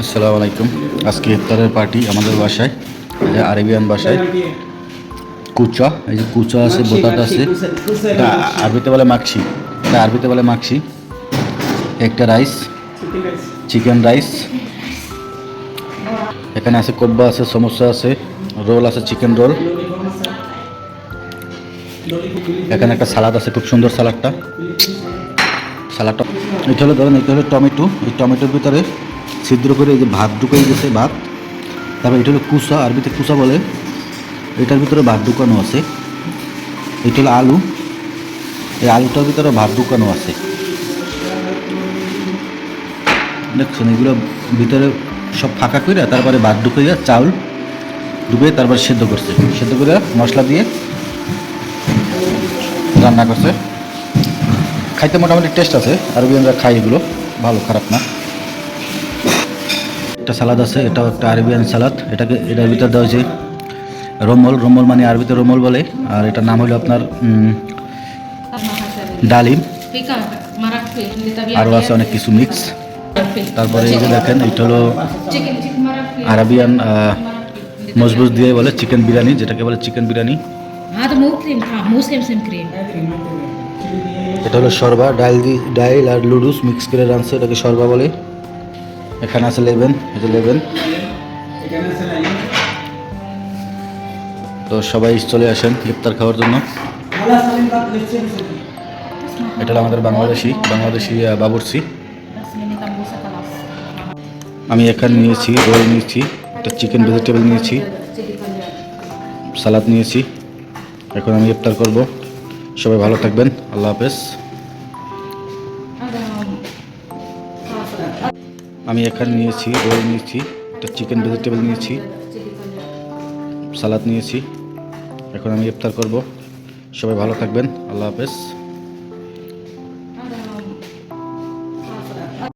আসসালামু আলাইকুম। আজকে ইফতারের পার্টি আমাদের বাসায় যে আরেবিয়ান বাসায়। কুচা এই যে কুচা আছে বোতাটা আছে। এটা আরবিতে বলে মাকসি। এটা আরবিতে বলে মাকসি। একটা রাইস চিকেন রাইস। এখানে আছে কব্বা আছে সমোসা আছে রোল আছে চিকেন রোল। এখানে একটা সালাদ আছে খুব সুন্দর সালাদটা। সালাদটা এটা হলো ধরেন এটা হলো টমেটো। এই টমেটোর ভিতরে ছিদ্র করে এই যে ভাত ঢুকাই গেছে, ভাত। তারপর এটা হলো কুসা, আরবিতে কুসা বলে। এটার ভিতরে ভাত ঢুকানো আছে। এটা হলো আলু। এই আলুটার ভিতরে ভাত ঢুকানো আছে। দেখছেন, এগুলো ভিতরে সব ফাঁকা করে তারপরে ভাত ঢুকাইয়া চাউল ডুবে তারপরে সেদ্ধ করছে। সেদ্ধ করে মশলা দিয়ে রান্না করছে। খাইতে মোটামুটি টেস্ট আছে। আরবিয়ানরা খাই এগুলো। ভালো, খারাপ না। একটা সালাদ আছে এটাও একটা আরবিয়ান সালাদ। এটাকে এটার ভিতরে দেওয়া হয়েছে রোমল রোমল মানে আরবিতে রোমল বলে আর এটার নাম হলো আপনার ডালিম। আরও আছে অনেক কিছু মিক্স তারপরে এই যে দেখেন এটা হলো আরবিয়ান মজবুত দিয়ে বলে চিকেন বিরিয়ানি যেটাকে বলে চিকেন বিরিয়ানি। এটা হলো শর্বা ডাল দি ডাইল আর লুডুস মিক্স করে রাঁধছে এটাকে শর্বা বলে। এখানে আছে লেভেন এটা লেভেন তো সবাই চলে আসেন ইফতার খাওয়ার জন্য। এটা আমাদের বাংলাদেশি বাংলাদেশি বাবুরসি আমি এখানে নিয়েছি রোল নিয়েছি, একটা চিকেন ভেজিটেবল নিয়েছি, সালাদ নিয়েছি। এখন আমি ইফতার করব। সবাই ভালো থাকবেন, আল্লাহ হাফেজ। আমি এখানে নিয়েছি, রোল নিয়েছি, একটা চিকেন ভেজিটেবল নিয়েছি সালাদ নিয়েছি। এখন আমি ইফতার করব। সবাই ভালো থাকবেন, আল্লাহ হাফেজ।